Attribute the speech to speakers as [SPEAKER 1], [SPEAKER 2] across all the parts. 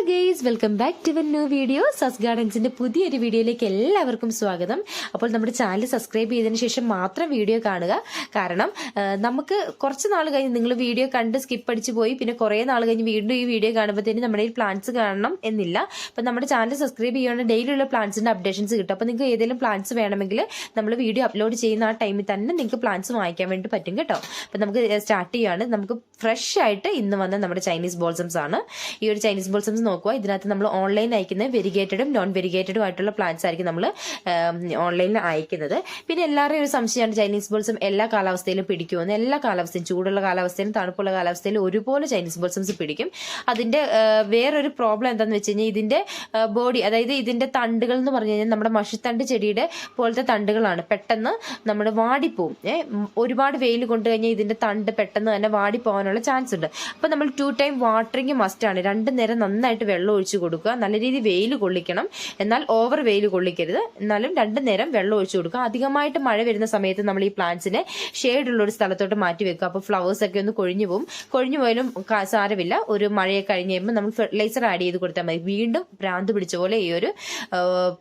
[SPEAKER 1] Hello guys welcome back to one new video സസ് ഗാർഡൻസിന്റെ പുതിയൊരു വീഡിയോയിലേക്ക് എല്ലാവർക്കും സ്വാഗതം. അപ്പോൾ നമ്മുടെ ചാനൽ സബ്സ്ക്രൈബ് ചെയ്തതിന് ശേഷം മാത്രം വീഡിയോ കാണുക. കാരണം നമുക്ക് കുറച്ച് നാൾ കഴിഞ്ഞ് നിങ്ങൾ വീഡിയോ കണ്ട് സ്കിപ്പ് അടിച്ചു പോയി. പിന്നെ കുറേ നാൾ കഴിഞ്ഞ് വീണ്ടും ഈ വീഡിയോ കാണുമ്പോഴത്തേന് നമ്മുടെ ഈ പ്ലാന്റ്സ് കാണണം എന്നില്ല. അപ്പം നമ്മുടെ ചാനൽ സബ്സ്ക്രൈബ് ചെയ്യുകയാണെങ്കിൽ ഡെയിലിയുള്ള പ്ലാൻസിന്റെ അപ്ഡേഷൻസ് കിട്ടും. അപ്പോൾ നിങ്ങൾക്ക് ഏതെങ്കിലും പ്ലാന്റ്സ് വേണമെങ്കിൽ നമ്മൾ വീഡിയോ അപ്ലോഡ് ചെയ്യുന്ന ആ ടൈമിൽ തന്നെ നിങ്ങൾക്ക് പ്ലാന്റ്സ് വാങ്ങിക്കാൻ വേണ്ടി പറ്റും കേട്ടോ. അപ്പം നമുക്ക് സ്റ്റാർട്ട് ചെയ്യുകയാണ് നമുക്ക് ഫ്രഷ് ആയിട്ട് ഇന്ന് വന്ന നമ്മുടെ ചൈനീസ് ബോൾസംസ് ആണ്. ഈ ഒരു ചൈനീസ് ബോൾസംസ് നോക്കുക. ഇതിനകത്ത് നമ്മൾ ഓൺലൈൻ അയക്കുന്ന വെരിഗേറ്റഡും നോൺ വെരിഗേറ്റഡും ആയിട്ടുള്ള പ്ലാന്റ്സ് ആയിരിക്കും നമ്മൾ ഓൺലൈനിൽ അയക്കുന്നത്. പിന്നെ എല്ലാവരുടെയും ഒരു സംശയമാണ് ചൈനീസ് ബോൾസം എല്ലാ കാലാവസ്ഥയിലും പിടിക്കുമെന്ന് എല്ലാ കാലാവസ്ഥയും ചൂടുള്ള കാലാവസ്ഥയിലും തണുപ്പുള്ള കാലാവസ്ഥയിലും ഒരുപോലെ ചൈനീസ് ബോൾസംസ് പിടിക്കും. അതിന്റെ വേറൊരു പ്രോബ്ലം എന്താണെന്ന് വെച്ച് കഴിഞ്ഞാൽ ഇതിന്റെ ബോഡി അതായത് ഇതിന്റെ തണ്ടുകൾ എന്ന് പറഞ്ഞു കഴിഞ്ഞാൽ നമ്മുടെ മഷിത്തണ്ട് ചെടിയുടെ പോലത്തെ തണ്ടുകളാണ്. പെട്ടെന്ന് നമ്മൾ വാടിപ്പോവും. ഒരുപാട് വെയിൽ കൊണ്ടു കഴിഞ്ഞാൽ ഇതിന്റെ തണ്ട് പെട്ടെന്ന് തന്നെ വാടിപ്പോകാനുള്ള ചാൻസ് ഉണ്ട്. അപ്പോൾ നമ്മൾ ടു ടൈം വാട്ടറിങ് മസ്റ്റ് ആണ്. രണ്ടു നേരം നന്നായിട്ട് വെള്ളം ഒഴിച്ചു കൊടുക്കുക. നല്ല രീതിയിൽ വെയിൽ കൊള്ളിക്കണം. എന്നാൽ ഓവർ വെയിൽ കൊള്ളിക്കരുത്. എന്നാലും രണ്ട് നേരം വെള്ളം ഒഴിച്ചു കൊടുക്കുക. അധികമായിട്ട് മഴ വരുന്ന സമയത്ത് നമ്മൾ ഈ പ്ലാന്റ്സിനെ ഷെയ്ഡുള്ള ഒരു സ്ഥലത്തോട്ട് മാറ്റി വെക്കുക. അപ്പോൾ ഫ്ലവേഴ്സ് ഒക്കെ ഒന്ന് കൊഴിഞ്ഞു പോകും കൊഴിഞ്ഞു പോയാലും സാരമില്ല ഒരു മഴയെ കഴിഞ്ഞ് കഴിയുമ്പോൾ നമ്മൾ ഫെർട്ടിലൈസർ ആഡ് ചെയ്ത് കൊടുത്താൽ മതി. വീണ്ടും ഭ്രാന്ത് പിടിച്ച പോലെ ഈ ഒരു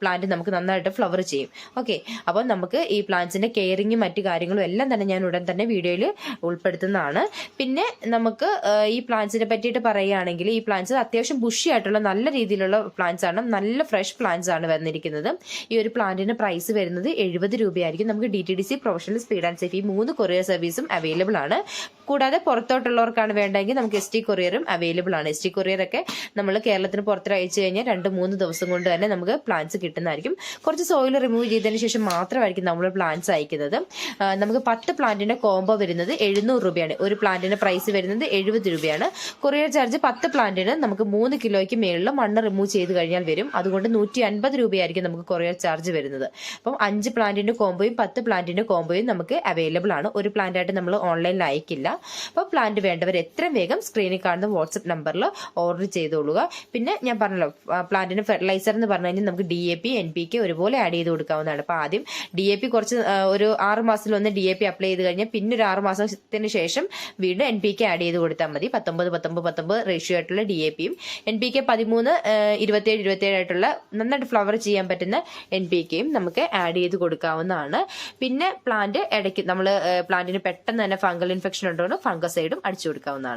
[SPEAKER 1] പ്ലാന്റ് നമുക്ക് നന്നായിട്ട് ഫ്ലവർ ചെയ്യും. ഓക്കെ അപ്പോൾ നമുക്ക് ഈ പ്ലാന്റ്സിന്റെ കെയറിങ്ങും മറ്റു കാര്യങ്ങളും എല്ലാം തന്നെ ഞാൻ ഉടൻ തന്നെ വീഡിയോയിൽ ഉൾപ്പെടുത്തുന്നതാണ്. പിന്നെ നമുക്ക് ഈ പ്ലാന്റ്സിനെ പറ്റിയിട്ട് പറയുകയാണെങ്കിൽ ഈ പ്ലാന്റ്സ് അത്യാവശ്യം ബുഷി ആയിട്ടുള്ള നല്ല രീതിയിലുള്ള പ്ലാന്റ്സ് ആണ്. നല്ല ഫ്രഷ് പ്ലാന്റ്സ് ആണ് വന്നിരിക്കുന്നത്. ഈ ഒരു പ്ലാന്റിന് പ്രൈസ് വരുന്നത് എഴുപത് രൂപയായിരിക്കും. നമുക്ക് D T D C professional speed and safe ഈ മൂന്ന് കൊറിയർ സർവീസും അവൈലബിൾ ആണ്. കൂടാതെ പുറത്തോട്ടുള്ളവർക്കാണ് വേണ്ടതെങ്കിൽ നമുക്ക് എസ് ടി കൊറിയറും അവൈലബിൾ ആണ്. എസ് ടി കൊറിയർ ഒക്കെ നമ്മൾ കേരളത്തിന് പുറത്ത് അയച്ചു കഴിഞ്ഞാൽ രണ്ട് മൂന്ന് ദിവസം കൊണ്ട് തന്നെ നമുക്ക് പ്ലാന്റ്സ് കിട്ടുന്നതായിരിക്കും. കുറച്ച് സോയിൽ റിമൂവ് ചെയ്തതിന് ശേഷം മാത്രമായിരിക്കും നമ്മൾ പ്ലാന്റ്സ് അയക്കുന്നത്. നമുക്ക് പത്ത് പ്ലാന്റിന്റെ കോംബോ വരുന്നത് എഴുന്നൂറ് രൂപയാണ്. ഒരു പ്ലാന്റിന്റെ പ്രൈസ് വരുന്നത് എഴുപത് രൂപയാണ്. കൊറിയർ ചാർജ് പത്ത് പ്ലാന്റിന് നമുക്ക് മൂന്ന് കിലോയ്ക്ക് മേളിൽ മണ്ണ് റിമൂവ് ചെയ്ത് കഴിഞ്ഞാൽ വരും. അതുകൊണ്ട് നൂറ്റി അൻപത് രൂപയായിരിക്കും നമുക്ക് കൊറിയർ ചാർജ് വരുന്നത്. അപ്പം അഞ്ച് പ്ലാന്റിന്റെ കോംബോയും പത്ത് പ്ലാന്റിന്റെ കോംബോയും നമുക്ക് അവൈലബിൾ ആണ്. ഒരു പ്ലാന്റ് ആയിട്ട് നമ്മൾ ഓൺലൈനിൽ അയക്കില്ല. അപ്പോൾ പ്ലാന്റ് വേണ്ടവർ എത്രയും വേഗം സ്ക്രീനിൽ കാണുന്ന വാട്സപ്പ് നമ്പറിൽ ഓർഡർ ചെയ്തോളുക. പിന്നെ ഞാൻ പറഞ്ഞല്ലോ പ്ലാന്റിന് ഫെർട്ടിലൈസർ എന്ന് പറഞ്ഞു കഴിഞ്ഞാൽ നമുക്ക് D A P N P K ഒരുപോലെ ആഡ് ചെയ്ത് കൊടുക്കാവുന്നതാണ്. അപ്പോൾ ആദ്യം ഡി എ പി കുറച്ച് ഒരു ആറ് മാസത്തിൽ ഒന്ന് ഡി എ പി അപ്ലൈ ചെയ്ത് കഴിഞ്ഞാൽ പിന്നെ ഒരു ആറ് മാസത്തിന് ശേഷം വീണ്ടും എൻ പി കെ ആഡ് ചെയ്ത് കൊടുത്താൽ മതി. പത്തൊമ്പത് പത്തൊമ്പത് പത്തൊമ്പത് റേഷ്യോ ആയിട്ടുള്ള ഡി എ പിയും എൻ പി കെ പതിമൂന്ന് ഇരുപത്തേഴ് ഇരുപത്തേഴ് ആയിട്ടുള്ള നന്നായിട്ട് ഫ്ലവർ ചെയ്യാൻ പറ്റുന്ന എൻ പി കെയും നമുക്ക് ആഡ് ചെയ്ത് കൊടുക്കാവുന്നതാണ്. പിന്നെ പ്ലാന്റ് ഇടയ്ക്ക് നമ്മൾ പ്ലാന്റിന് പെട്ടെന്ന് തന്നെ ഫംഗൽ ഇൻഫെക്ഷൻ ഉണ്ടോ ഫംഗസൈഡും അടിച്ചു കൊടുക്കാവുന്നതാണ്.